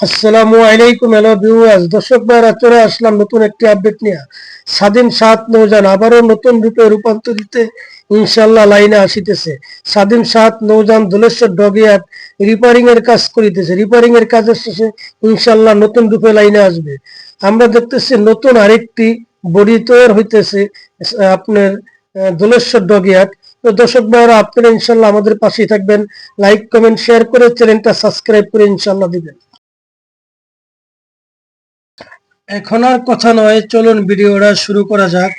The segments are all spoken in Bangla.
আসসালামু আলাইকুম, হ্যালো ভিউয়ার্স দর্শক ভাইরা, চলে আসলাম নতুন একটি আপডেট নিয়ে। স্বাধীন সাত নৌযান আবারও নতুন রূপে রূপান্তরিত ইনশাল্লাহ লাইনে আসিতেছে। স্বাধীন সাত রিপেয়ারিং এর কাজ করিতেছে। রিপেয়ারিং এর কাজের শেষে ইনশাল্লাহ নতুন রূপে লাইনে আসবে। আমরা দেখতেছি নতুন আরেকটি বডি তৈরি হইতেছে আপনার দোলেশ্বর ডগিয়াট তো দর্শক ভাইরা আপনারা ইনশাল্লাহ আমাদের পাশেই থাকবেন। লাইক কমেন্ট শেয়ার করে চ্যানেলটা সাবস্ক্রাইব করে ইনশাল্লাহ দিবেন। এখন আর কথা নয়, চলুন ভিডিওটা শুরু করা যাক।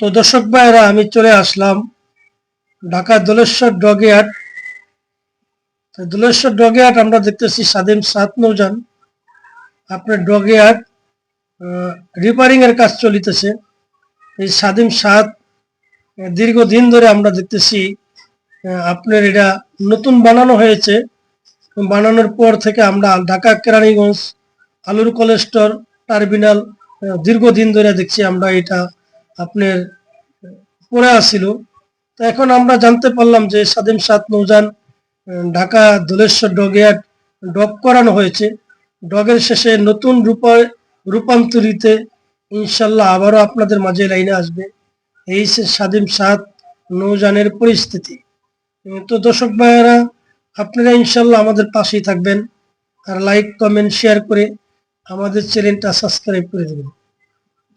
তো দর্শক ভাইরা আমি চলে আসলাম ঢাকা দোলেশ্বর তো দোলেশ্বর ডগিয়াট আমরা দেখতেছি স্বাধীন সাত নৌজান আপনার ডগিয়াট রিপেয়ারিং এর কাজ চলিতেছে। এই স্বাধীন সাত দীর্ঘদিন ধরে আমরা দেখতেছি আপনার এটা নতুন বানানো হয়েছে। বানানোর পর থেকে আমরা ঢাকা কেরানীগঞ্জ, আলুর কোলেস্টর টার্মিনাল দীর্ঘদিন ধরে দেখছি আমরা এটা আপনার পড়ে আসিল। তো এখন আমরা জানতে পারলাম যে স্বাধীন সাত নৌজান ঢাকা দোলেশ্বর ডগিয়াট ডক করানো হয়েছে। ডগের শেষে নতুন রূপায় রূপান্তরিতে ইনশাল্লাহ আবারও আপনাদের মাঝে লাইনে আসবে। এই সে স্বাধীন সাত নৌজানের পরিস্থিতি। তো দর্শক ভাইয়েরা, আপনারা ইনশাল্লাহ আমাদের পাশেই থাকবেন। আর লাইক কমেন্ট শেয়ার করে আমাদের চ্যানেলটা সাবস্ক্রাইব করে দেবেন।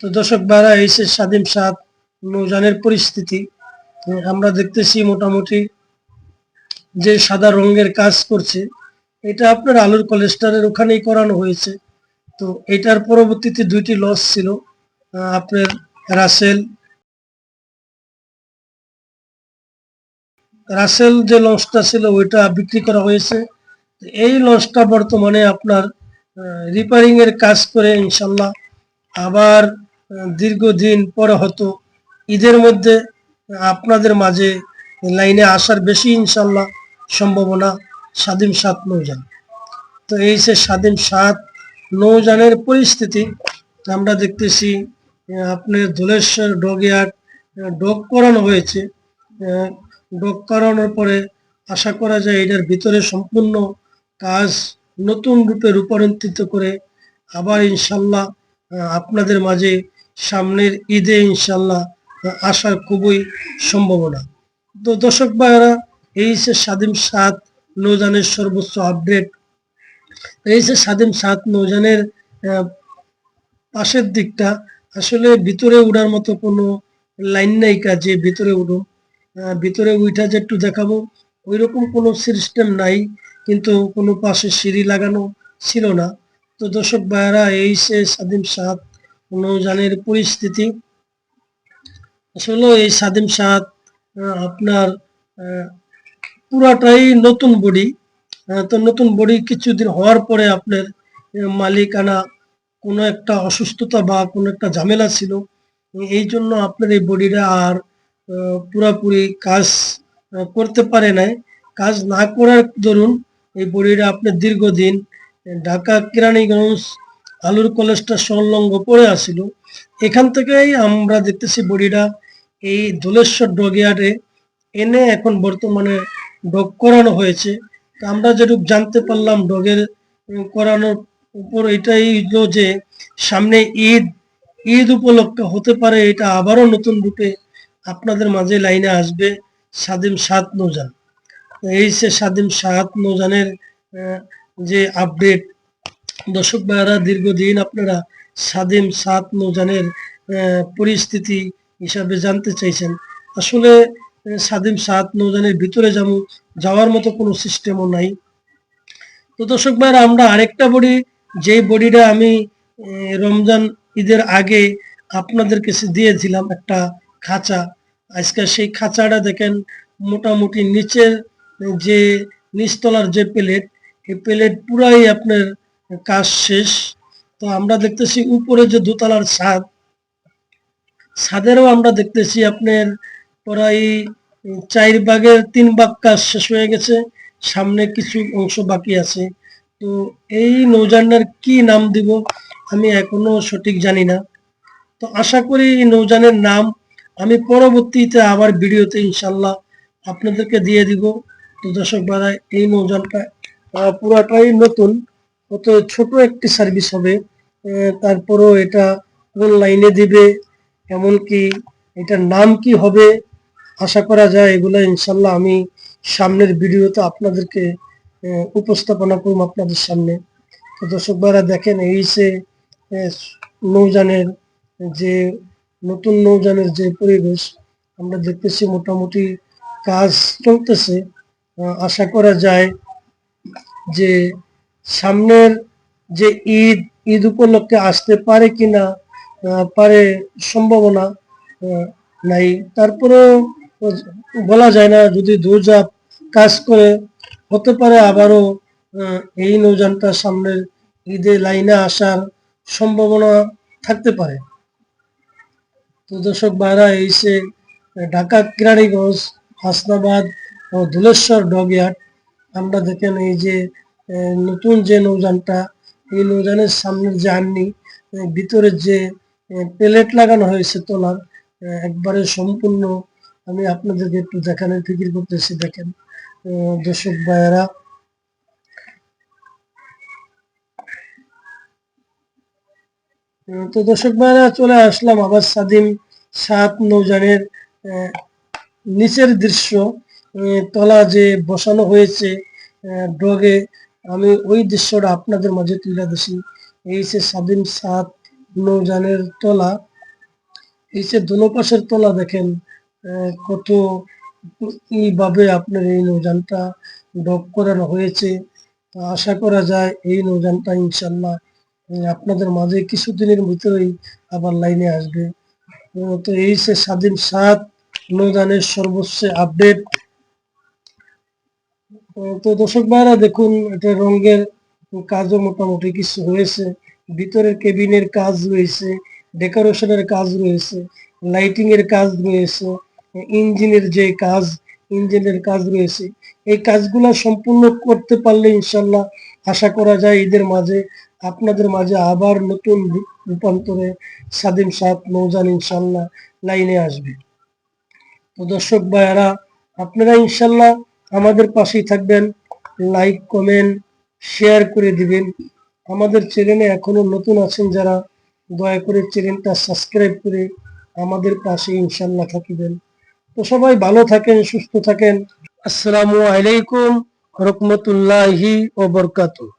তো দর্শক ভাইরা এই সে স্বাধীন সাত নৌজানের পরিস্থিতি আমরা দেখতেছি মোটামুটি যে সাদা রঙের কাজ করছে, এটা আপনার আলুর কোলেস্টারের ওখানেই করানো হয়েছে। তো এটার পরবর্তীতে দুইটি লস ছিল আপনার রাসেল রাসেল যে লঞ্চটা ছিল, ওইটা বিক্রি করা হয়েছে। এই লঞ্চটা বর্তমানে আপনার রিপেয়ারিং এর কাজ করে ইনশাল্লাহ। আবার দীর্ঘদিন পরে হতো ঈদের মধ্যে আপনাদের মাঝে লাইনে আসার বেশি ইনশাল্লাহ সম্ভাবনা স্বাধীন সাত নৌযান তো এই যে স্বাধীন সাত নৌযানের পরিস্থিতি, আমরা দেখতেছি আপনার ধলেশ্বর ডগিয়াট ডগ করানো হয়েছে। ডগ করানোর পরে আশা করা যায় এটার ভিতরে সম্পূর্ণ কাজ নতুন রূপে রূপান্তরিত করে আবার ইনশাল্লাহ আপনাদের মাঝে সামনের ঈদে ইনশাল্লাহ আসার খুবই সম্ভাবনা। তো দর্শক ভাইয়েরা এই যে স্বাধীন সাত নৌজানের সর্বোচ্চ আপডেট এই যে স্বাধীন সাত নৌজানের পাশের দিকটা আসলে ভিতরে উড়ার মতো কোনো লাইন নাই কাজে ভিতরে উঠো আহ, ভিতরে উইঠা যে একটু দেখাবো ওই রকম কোনো সিস্টেম নাই কিন্তু কোনো পাশে সিঁড়ি লাগানো ছিল না। তো দর্শক ভাইয়েরা এই সে স্বাধীন সাত নৌযানের পরিস্থিতি। আসলে এই সাত আহ, আপনার পুরাটাই নতুন বডি। তো নতুন বডি কিছুদিন হওয়ার পরে আপনার মালিকানা কোনো একটা অসুস্থতা বা কোনো একটা ঝামেলা ছিল। এই জন্য আপনার এই বডিটা আর পুরাপুরি কাজ করতে পারে নাই। কাজ না করার দরুন এই বডিটা আপনার দীর্ঘদিন ঢাকা কেরানীগঞ্জ আলুর কলেজটা সংলগ্ন পড়ে আসিল। এখান থেকেই আমরা দেখতেছি বডিটা এই ধলেশ্বর ডগিয়ার্ডে এনে এখন বর্তমানে ডগ করানো হয়েছে। তো আমরা যেটুকু জানতে পারলাম, ডগের করানোর উপর এটাই হলো যে সামনে ঈদ ঈদ উপলক্ষে হতে পারে এটা আবারও নতুন রূপে আপনাদের মাঝে লাইনে আসবে স্বাধীন সাত নৌজান এই সে স্বাধীন সাত নৌজানের যে আপডেট দর্শক ভাইয়ারা, দীর্ঘদিন আপনারা স্বাধীন সাত নৌজানের পরিস্থিতি হিসাবে জানতে চাইছেন। আসলে স্বাধীন সাত নৌজানের ভিতরে যেমন যাওয়ার মতো কোনো সিস্টেমও নাই। তো দর্শক ভাইরা আমরা আরেকটা বডি, যেই বডিটা আমি রমজান ঈদের আগে আপনাদের কাছে দিয়েছিলাম একটা খাঁচা আজকে সেই খাঁচাটা দেখেন, মোটামুটি নিচের যে নিচতলার যে প্লেট, এই প্লেট পুরাই আপনার কাজ শেষ। তো আমরা দেখতেছি উপরে যে দোতলার ছাদ, ছাদেরও আমরা দেখতেছি আপনার প্রায় চার ভাগের তিন ভাগ কাজ শেষ হয়ে গেছে, সামনে কিছু অংশ বাকি আছে। তো এই নৌজানের কি নাম দিব, আমি এখনও সঠিক জানি না। তো আশা করি এই নৌজানের নাম আমি পরবর্তীতে আবার ভিডিওতে ইনশাল্লাহ আপনাদেরকে দিয়ে দিব। তো দর্শক ভাড়া এই নৌজানটা পুরাটাই নতুন অত ছোট একটি সার্ভিস হবে। তারপরও এটা কোন লাইনে দিবে এমনকি এটার নাম কি হবে আশা করা যায় এগুলো ইনশাল্লাহ আমি সামনের ভিডিওতে আপনাদেরকে উপস্থাপনা করব আপনাদের সামনে। তো দর্শক ভাইরা দেখেন এই আহ, নৌযানের যে নতুন নৌযানের যে পরিবেশ, আমরা দেখতেছি মোটামুটি কাজ চলতেছে। আশা করা যায় যে সামনের যে ঈদ ঈদ উপলক্ষে আসতে পারে কিনা পারে সম্ভাবনা নাই। তারপরেও বলা যায় না, যদি দৌড়ঝাঁপ কাজ করে, হতে পারে আবারও এই নৌযানটা সামনের ঈদে লাইনে আসার সম্ভাবনা থাকতে পারে। তো দর্শক ভাইরা এই সে ঢাকা কিরানীগঞ্জ হাসনাবাদ ও ধুলেশ্বর ডগইয়ার্ড আমরা দেখেন এই যে নতুন যে নৌযানটা এই নৌযানের সামনের যে আহ, ভিতরের যে প্লেট লাগানো হয়েছে তোলার একবারে সম্পূর্ণ আমি আপনাদেরকে একটু দেখানোর ফিকির করতেছি দেখেন। দর্শক ভাইয়েরা তো দর্শক ভাইরা চলে আসলাম আবার স্বাধীন সাত নৌযানের আহ, নিচের দৃশ্য তলা যে বসানো হয়েছে ডগে আমি ওই দৃশ্যটা আপনাদের মাঝে তুলে দিছি এই যে স্বাধীন সাত নৌযানের তলা এই যে দোনো পাশের তলা দেখেন কত এইভাবে আপনার এই নৌযানটা ডক করানো হয়েছে। আশা করা যায় এই নৌযানটা ইনশাল্লাহ আপনাদের মাঝে কিছুদিনের ভিতরেই আবার লাইনে আসবে। তো এই যে স্বাধীন সাত নৌযানের সর্বোচ্চ আপডেট, তো দর্শক ভাইরা দেখুন, এটা রঙের কাজও মোটামুটি কিছু হয়েছে। ভিতরের কেবিনের কাজ রয়েছে, ডেকোরেশনের কাজ রয়েছে লাইটিং এর কাজ রয়েছে, ইঞ্জিনের যে কাজ, ইঞ্জিনের কাজ রয়েছে। এই কাজগুলো সম্পূর্ণ করতে পারলে ইনশাল্লাহ আশা করা যায় ঈদের মাঝে আপনাদের মাঝে আবার নতুন রূপান্তরে স্বাধীন সাত নৌজান ইনশাল্লাহ লাইনে আসবে। তো দর্শক ভাইয়ারা, আপনারা ইনশাল্লাহ আমাদের পাশেই থাকবেন, লাইক, কমেন্ট, শেয়ার করে দিবেন। আমাদের চ্যানেলে এখনও নতুন আছেন যারা, দয়া করে চ্যানেলটা সাবস্ক্রাইব করে আমাদের পাশে ইনশাল্লাহ থাকিবেন। তো সবাই ভালো থাকেন, সুস্থ থাকেন। আসসালামু আলাইকুম রহমতুল্লাহি ও বরকাতুহ